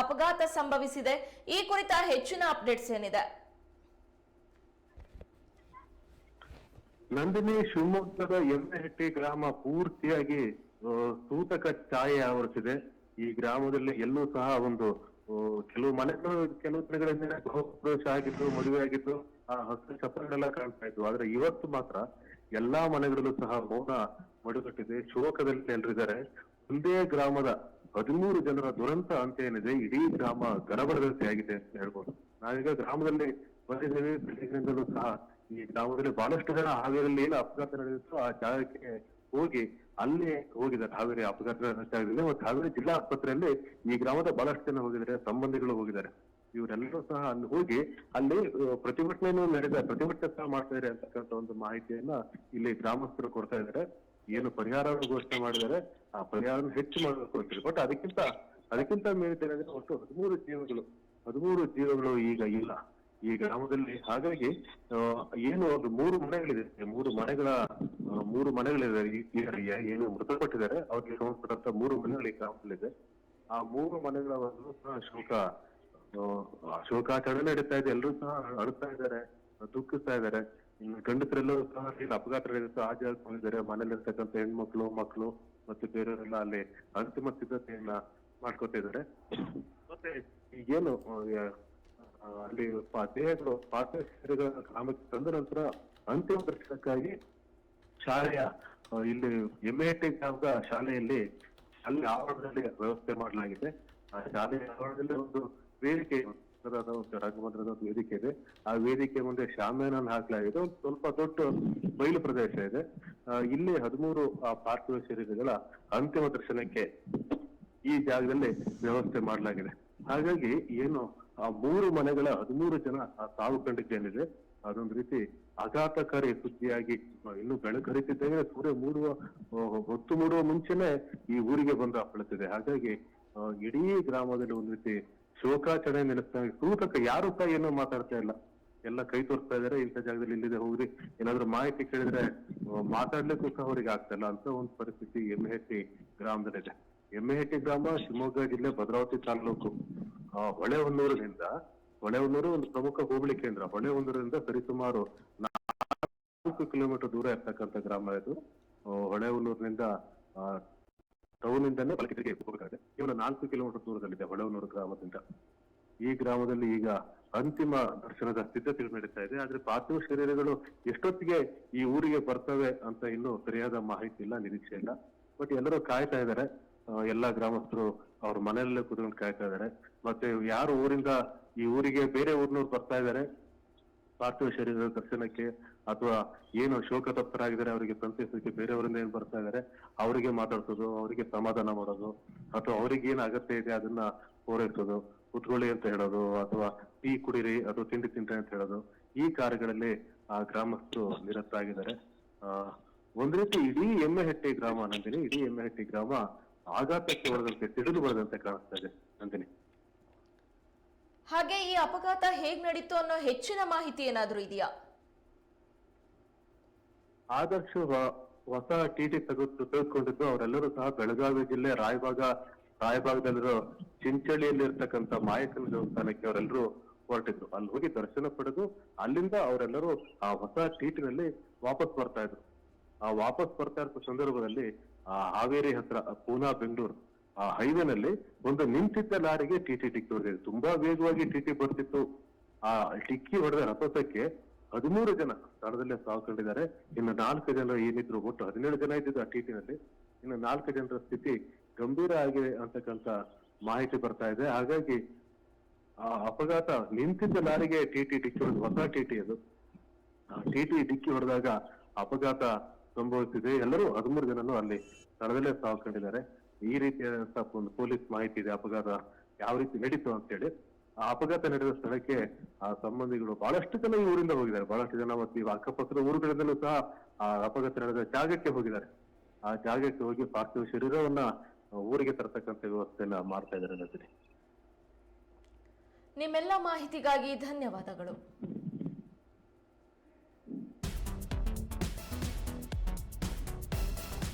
ಅಪಘಾತ ಸಂಭವಿಸಿದೆ. ಈ ಕುರಿತ ಹೆಚ್ಚಿನ ಅಪ್ಡೇಟ್ಸ್ ಏನಿದೆ? ನಂದಿನಿ ಶಿವಮೊಗ್ಗದ ಎಮ್ಮೆಹಟ್ಟಿ ಗ್ರಾಮ ಪೂರ್ತಿಯಾಗಿ ಸೂತಕ ಛಾಯೆ ಆವರಿಸಿದೆ. ಈ ಗ್ರಾಮದಲ್ಲಿ ಎಲ್ಲೂ ಸಹ ಒಂದು ಕೆಲವು ಮನೆಗಳು ಕೆಲವು ದಿನಗಳಿಂದ ಗೃಹಪ್ರವೇಶ ಆಗಿದ್ದು, ಮದುವೆ ಆಗಿದ್ದು, ಆ ಹಸಿರು ಚಪ್ಪರಗಳೆಲ್ಲ ಕಾಣ್ತಾ ಇದ್ವು. ಆದ್ರೆ ಇವತ್ತು ಮಾತ್ರ ಎಲ್ಲಾ ಮನೆಗಳಲ್ಲೂ ಸಹ ಮೌನ ಮಡುಗಟ್ಟಿದೆ. ಶೋಕದಲ್ಲಿ ಎಲ್ರಿದ್ದಾರೆ. ಒಂದೇ ಗ್ರಾಮದ ಹದಿಮೂರು ಜನರ ದುರಂತ ಅಂತ ಏನಿದೆ, ಇಡೀ ಗ್ರಾಮ ಗಡಬಡದಂತೆ ಆಗಿದೆ ಅಂತ ಹೇಳ್ಬೋದು. ನಾವೀಗ ಗ್ರಾಮದಲ್ಲಿ ಬಂದಿದ್ದೇವೆ ಸಹ ಈ ಗ್ರಾಮದಲ್ಲಿ ಬಹಳಷ್ಟು ಜನ ಹಾವೇರಿಯಲ್ಲಿ ಏನು ಅಪಘಾತ ನಡೆದಿತ್ತು ಆ ಜಾಗಕ್ಕೆ ಹೋಗಿ ಅಲ್ಲೇ ಹೋಗಿದ್ದಾರೆ. ಹಾವೇರಿ ಅಪಘಾತ ಜಾಗದಲ್ಲಿ ಮತ್ತು ಹಾವೇರಿ ಜಿಲ್ಲಾ ಆಸ್ಪತ್ರೆಯಲ್ಲಿ ಈ ಗ್ರಾಮದ ಬಹಳಷ್ಟು ಜನ ಹೋಗಿದ್ದಾರೆ, ಸಂಬಂಧಿಗಳು ಹೋಗಿದ್ದಾರೆ. ಇವರೆಲ್ಲರೂ ಸಹ ಅಲ್ಲಿ ಹೋಗಿ ಅಲ್ಲಿ ಪ್ರತಿಭಟನೆಯನ್ನು ನಡೆದ, ಪ್ರತಿಭಟನೆ ಸಹ ಮಾಡ್ತಾ ಇದ್ದಾರೆ ಅಂತಕ್ಕಂಥ ಒಂದು ಮಾಹಿತಿಯನ್ನ ಇಲ್ಲಿ ಗ್ರಾಮಸ್ಥರು ಕೊಡ್ತಾ ಇದ್ದಾರೆ. ಏನು ಪರಿಹಾರವನ್ನು ಘೋಷಣೆ ಮಾಡಿದರೆ ಆ ಪರಿಹಾರವನ್ನು ಹೆಚ್ಚು ಮಾಡಬೇಕು ಅಂತೇಳಿ ಬಟ್ ಅದಕ್ಕಿಂತ ಅದಕ್ಕಿಂತ ಮೇಲಿದ್ದೇನೆಂದ್ರೆ ಒಟ್ಟು ಹದಿಮೂರು ಜೀವಗಳು ಹದಿಮೂರು ಜೀವಗಳು ಈಗ ಇಲ್ಲ. ಈ ಗ್ರಾಮದಲ್ಲಿ ಹಾಗಾಗಿ ಏನು ಒಂದು ಮೂರು ಮನೆಗಳಿದೆ. ಮೂರು ಮನೆಗಳ ಮೂರು ಮನೆಗಳಿದೆ. ಏನು ಮೃತಪಟ್ಟಿದ್ದಾರೆ. ಅವ್ರಿಗೆ ಸಂಬಂಧಪಟ್ಟಂತ ಮೂರು ಮನೆಗಳು ಈ ಗ್ರಾಮದಲ್ಲಿದೆ. ಆ ಮೂರು ಮನೆಗಳ ಒಂದು ಸಹ ಶೋಕ ಶೋಕಾಚರಣೆ ನಡೀತಾ ಇದೆ. ಎಲ್ಲರೂ ಸಹ ಅಳುತ್ತಾ ಇದ್ದಾರೆ, ದುಃಖಿಸ್ತಾ ಇದ್ದಾರೆ. ಗಂಡಸರೆಲ್ಲರೂ ಸಹ ಇಲ್ಲಿ ಅಪಘಾತ ನಡೆದಿತ್ತು ಆ ಜಾಗಕ್ಕೆ ಹೋಗಿದ್ದಾರೆ ಮನೇಲಿರ್ತಕ್ಕಂಥ ಹೆಣ್ಮಕ್ಳು ಮಕ್ಕಳು ಮತ್ತು ಬೇರೆಯವರೆಲ್ಲ ಅಲ್ಲಿ ಅಂತಿಮ ಸಿದ್ಧತೆಯನ್ನ ಮಾಡ್ಕೊತಿದ್ದಾರೆ ಮತ್ತೆ ಆ, ಅಲ್ಲಿ ದೇಹಗಳು ಪಾರ್ಥಿವ ಗ್ರಾಮಕ್ಕೆ ತಂದ ನಂತರ ಅಂತಿಮ ದರ್ಶನಕ್ಕಾಗಿ ಶಾಲೆಯ ಇಲ್ಲಿ ಎಂಎಟಿ ಗ್ರಾಮದ ಶಾಲೆಯಲ್ಲಿ ಅಲ್ಲಿ ಆವರಣದಲ್ಲಿ ವ್ಯವಸ್ಥೆ ಮಾಡಲಾಗಿದೆ. ಆ ಶಾಲೆಯ ಆವರಣದಲ್ಲಿ ಒಂದು ವೇದಿಕೆ ಸುಂದರವಾದ ಒಂದು ರಂಗಮಂದಿರದ ಒಂದು ವೇದಿಕೆ ಇದೆ. ಆ ವೇದಿಕೆ ಮುಂದೆ ಶಾಮಿಯಾನ ಹಾಕಲಾಗಿದೆ. ಒಂದು ಸ್ವಲ್ಪ ದೊಡ್ಡ ಬಯಲು ಪ್ರದೇಶ ಇದೆ. ಇಲ್ಲಿ ಹದಿಮೂರು, ಆ, ಪಾರ್ಥಿವ ಶರೀರಗಳ ಅಂತಿಮ ದರ್ಶನಕ್ಕೆ ಈ ಜಾಗದಲ್ಲಿ ವ್ಯವಸ್ಥೆ ಮಾಡಲಾಗಿದೆ. ಹಾಗಾಗಿ ಏನು, ಆ, ಮೂರು ಮನೆಗಳ ಹದಿಮೂರು ಜನ ಆ ಸಾವು ಕಂಡಿದ್ದೇನಿದೆ, ಅದೊಂದು ರೀತಿ ಆಘಾತಕಾರಿ ಸುದ್ದಿಯಾಗಿ ಇನ್ನು ಬೆಳಕು ಹರಿತಿದ್ದಂಗೆ ಸೂರ್ಯ ಮೂಡುವ ಹೊತ್ತು ಮೂಡುವ ಮುಂಚೆನೆ ಈ ಊರಿಗೆ ಬಂದು ಅಪ್ಪಳುತ್ತಿದೆ ಹಾಗಾಗಿ ಇಡೀ ಗ್ರಾಮದಲ್ಲಿ ಒಂದು ರೀತಿ ಶೋಕಾಚರಣೆ ನೆನೆಸ್ತಾ ಸೂತಕ ಯಾರು ಸಹ ಏನು ಮಾತಾಡ್ತಾ ಇಲ್ಲ. ಎಲ್ಲ ಕೈ ತೋರಿಸ್ತಾ ಇದಾರೆ, ಇಂಥ ಜಾಗದಲ್ಲಿ ಇಲ್ಲಿದೆ, ಹೋಗ್ರಿ. ಏನಾದ್ರು ಮಾಹಿತಿ ಕೇಳಿದ್ರೆ ಮಾತಾಡ್ಲಿಕ್ಕೂ ಸಹ ಅವ್ರಿಗೆ ಆಗ್ತಾ ಅಂತ ಒಂದು ಪರಿಸ್ಥಿತಿ ಎಮ್ಮೆಹಟ್ಟಿ ಗ್ರಾಮದಲ್ಲಿದೆ ಎಮ್ಮೆಹಟ್ಟಿ ಗ್ರಾಮ ಶಿವಮೊಗ್ಗ ಜಿಲ್ಲೆ ಭದ್ರಾವತಿ ತಾಲೂಕು. ಹೊಳೆಹೊನ್ನೂರಿನಿಂದ, ಹೊಳೆಹೊನ್ನೂರು ಒಂದು ಪ್ರಮುಖ ಹೋಬಳಿ ಕೇಂದ್ರ. ಹೊಳೆಹೊನ್ನೂರಿನಿಂದ ಸರಿಸುಮಾರು ನಾಲ್ಕು ಕಿಲೋಮೀಟರ್ ದೂರ ಇರ್ತಕ್ಕಂಥ ಗ್ರಾಮ ಇದು. ಹೊಳೆಹೊನ್ನೂರಿನಿಂದ ಟೌನ್ ಇಂದಾನೆ ಬಲಕಿಗೆ ಹೋಗಬೇಕಾಗುತ್ತೆ ಕೇವಲ ನಾಲ್ಕು ಕಿಲೋಮೀಟರ್ ದೂರದಲ್ಲಿದೆ ಹೊಳವನೂರು ಗ್ರಾಮದಿಂದ. ಈ ಗ್ರಾಮದಲ್ಲಿ ಈಗ ಅಂತಿಮ ದರ್ಶನದ ಸಿದ್ಧತೆಗಳು ನಡೀತಾ ಇದೆ. ಆದ್ರೆ ಪಾರ್ಥಿವ ಶರೀರಗಳು ಎಷ್ಟೊತ್ತಿಗೆ ಈ ಊರಿಗೆ ಬರ್ತವೆ ಅಂತ ಇನ್ನೂ ಸರಿಯಾದ ಮಾಹಿತಿ ಇಲ್ಲ, ನಿರೀಕ್ಷೆ ಇಲ್ಲ. ಬಟ್ ಎಲ್ಲರೂ ಕಾಯ್ತಾ ಇದ್ದಾರೆ. ಎಲ್ಲಾ ಗ್ರಾಮಸ್ಥರು ಅವ್ರ ಮನೆಯಲ್ಲೇ ಕುತ್ಕೊಂಡು ಕಾಯ್ತಾ ಇದ್ದಾರೆ. ಮತ್ತೆ ಯಾರು ಊರಿಂದ ಈ ಊರಿಗೆ ಬೇರೆ ಊರಿನವ್ರು ಬರ್ತಾ ಇದ್ದಾರೆ ಪಾರ್ಥಿವ ಶರೀರದ ದರ್ಶನಕ್ಕೆ ಅಥವಾ ಏನು ಶೋಕ ತಪ್ತರಾಗಿದ್ದಾರೆ ಅವರಿಗೆ ಸಂತೈಸೋಕೆ ಬೇರೆಯವರಿಂದ ಏನ್ ಬರ್ತಾ ಇದ್ದಾರೆ, ಅವರಿಗೆ ಮಾತಾಡ್ಸೋದು, ಅವರಿಗೆ ಸಮಾಧಾನ ಮಾಡೋದು, ಅಥವಾ ಅವರಿಗೆ ಏನ್ ಅಗತ್ಯ ಇದೆ ಅದನ್ನ ಪೂರೈಸೋದು, ಕುತ್ಕೊಳ್ಳಿ ಅಂತ ಹೇಳೋದು, ಅಥವಾ ಟೀ ಕುಡೀರಿ, ಅಥವಾ ತಿಂಡಿ ತಿಂತಾರೆ ಅಂತ ಹೇಳೋದು, ಈ ಕಾರ್ಯಗಳಲ್ಲಿ ಆ ಗ್ರಾಮಸ್ಥರು ನಿರತರಾಗಿದ್ದಾರೆ ಆ, ಒಂದ್ ರೀತಿ ಇಡೀ ಎಮ್ಮೆಹಟ್ಟಿ ಗ್ರಾಮ ನಂದಿನಿ, ಇಡೀ ಎಮ್ಮೆಹಟ್ಟಿ ಗ್ರಾಮ ಆಘಾತಕ್ಕೆ ಬರದಂತೆ ಸಿಡಿಲು ಬರದಂತೆ ಕಾಣಿಸ್ತಾ ಇದೆ ನಂದಿನಿ. ಹಾಗೆ ಈ ಅಪಘಾತ ಹೇಗ್ ನಡೀತು ಅನ್ನೋ ಹೆಚ್ಚಿನ ಮಾಹಿತಿ ಏನಾದ್ರೂ ಇದೆಯಾ? ಆದರ್ಶ ಹೊಸ ಟಿ ತೆಗೆದು ತೆಗೆದುಕೊಂಡಿದ್ದು ಅವರೆಲ್ಲರೂ ಸಹ ಬೆಳಗಾವಿ ಜಿಲ್ಲೆ ರಾಯಬಾಗ ರಾಯಭಾಗದಲ್ಲಿರೋ ಚಿಂಚಳಿಯಲ್ಲಿ ಇರ್ತಕ್ಕಂಥ ಮಾಯಕನ ದೇವಸ್ಥಾನಕ್ಕೆ ಅವರೆಲ್ಲರೂ ಹೊರಟಿದ್ರು ಅಲ್ಲಿ ಹೋಗಿ ದರ್ಶನ ಪಡೆದು ಅಲ್ಲಿಂದ ಅವರೆಲ್ಲರೂ ಆ ಹೊಸ ಟಿಟಿನಲ್ಲಿ ವಾಪಸ್ ಬರ್ತಾ ಇದ್ರು. ಆ ವಾಪಸ್ ಬರ್ತಾ ಇರೋ ಸಂದರ್ಭದಲ್ಲಿ ಆ ಹಾವೇರಿ ಹತ್ರ, ಪೂನಾ ಬೆಂಗಳೂರು ಆ ಹೈವೇನಲ್ಲಿ ಒಂದು ನಿಂತಿದ್ದ ಲಾರಿಗೆ ಟಿಟಿ ಡಿಕ್ಕಿ ಹೊಡೆದಿದೆ ತುಂಬಾ ವೇಗವಾಗಿ ಟಿಟಿ ಬರ್ತಿತ್ತು. ಆ ಟಿಕ್ಕಿ ಹೊಡೆದ ರಥಕ್ಕೆ ಹದಿಮೂರು ಜನ ಸ್ಥಳದಲ್ಲೇ ಸಾವು ಕಂಡಿದ್ದಾರೆ ಇನ್ನು ನಾಲ್ಕು ಜನ ಏನಿದ್ರು ಒಟ್ಟು ಹದಿನೇಳು ಜನ ಇದ್ದಿದ್ದು ಆ ಟಿಟಿನಲ್ಲಿ ಇನ್ನು ನಾಲ್ಕು ಜನರ ಸ್ಥಿತಿ ಗಂಭೀರ ಆಗಿದೆ ಅಂತಕ್ಕಂತ ಮಾಹಿತಿ ಬರ್ತಾ ಇದೆ. ಹಾಗಾಗಿ ಆ ಅಪಘಾತ ನಿಂತಿದ್ದ ಲಾರಿಗೆ ಟಿಟಿ ಡಿಕ್ಕಿ ಹೊಡೆದು ಹೊಸ ಟಿಟಿ ಅದು. ಟಿಟಿ ಡಿಕ್ಕಿ ಹೊಡೆದಾಗ ಅಪಘಾತ ಸಂಭವಿಸಿದೆ. ಎಲ್ಲರೂ ಹದಿಮೂರು ಜನನು ಅಲ್ಲಿ ಸ್ಥಳದಲ್ಲೇ ಸಾವು ಕಂಡಿದ್ದಾರೆ ಈ ರೀತಿಯಾದಂತಹ ಒಂದು ಪೊಲೀಸ್ ಮಾಹಿತಿ ಇದೆ ಅಪಘಾತ ಯಾವ ರೀತಿ ನಡೀತು ಅಂತೇಳಿ ಆ ಅಪಘಾತ ನಡೆದ ಸ್ಥಳಕ್ಕೆ ಆ ಸಂಬಂಧಿಗಳು ಬಹಳಷ್ಟು ಜನ ಈ ಊರಿಂದ ಹೋಗಿದ್ದಾರೆ. ಬಹಳಷ್ಟು ಜನ ಮತ್ತು ಇವ ಅಕ್ಕಪಕ್ಕದ ಊರುಗಳಿಂದಲೂ ಸಹ ಆ ಅಪಘಾತ ನಡೆದ ಜಾಗಕ್ಕೆ ಹೋಗಿದ್ದಾರೆ. ಆ ಜಾಗಕ್ಕೆ ಹೋಗಿ ಪಾರ್ಥಿವ ಶರೀರವನ್ನ ಊರಿಗೆ ತರತಕ್ಕಂತ ವ್ಯವಸ್ಥೆಯನ್ನ ಮಾಡ್ತಾ ಇದ್ದಾರೆ ನಿಮ್ಮೆಲ್ಲ ಮಾಹಿತಿಗಾಗಿ ಧನ್ಯವಾದಗಳು.